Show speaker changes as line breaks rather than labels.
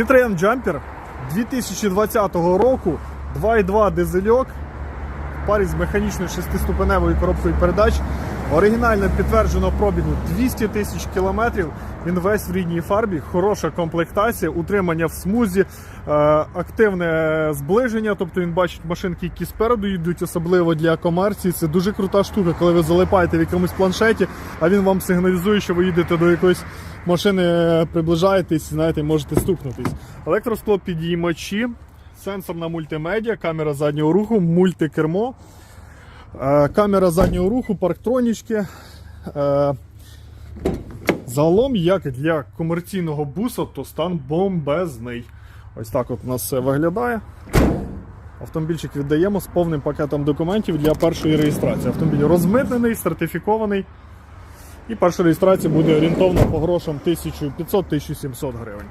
Citroen Jumper 2020 року, 2.2 дизельок в парі з механічною шестиступеневою коробкою передач. Оригінально підтверджено пробігу 200 тисяч кілометрів. Він весь в рідній фарбі, хороша комплектація, утримання в смузі, е, активне зближення. Тобто він бачить машинки, які спереду йдуть, особливо для комерції. Це дуже крута штука, коли ви залипаєте в якомусь планшеті, а він вам сигналізує, що ви їдете до якоїсь машини, приближаєтесь, знаєте, можете стукнутись. Електроскло підіймачі, сенсорна мультимедіа, камера заднього руху, мультикермо. Е, Камера заднього руху, парктронічки. Е, Загалом, як для комерційного буса, то стан бомбезний. Ось так от у нас все виглядає. Автомобільчик віддаємо з повним пакетом документів для першої реєстрації. Автомобіль розмитнений, сертифікований. І перша реєстрація буде орієнтовно по грошам 1500-1700 гривень.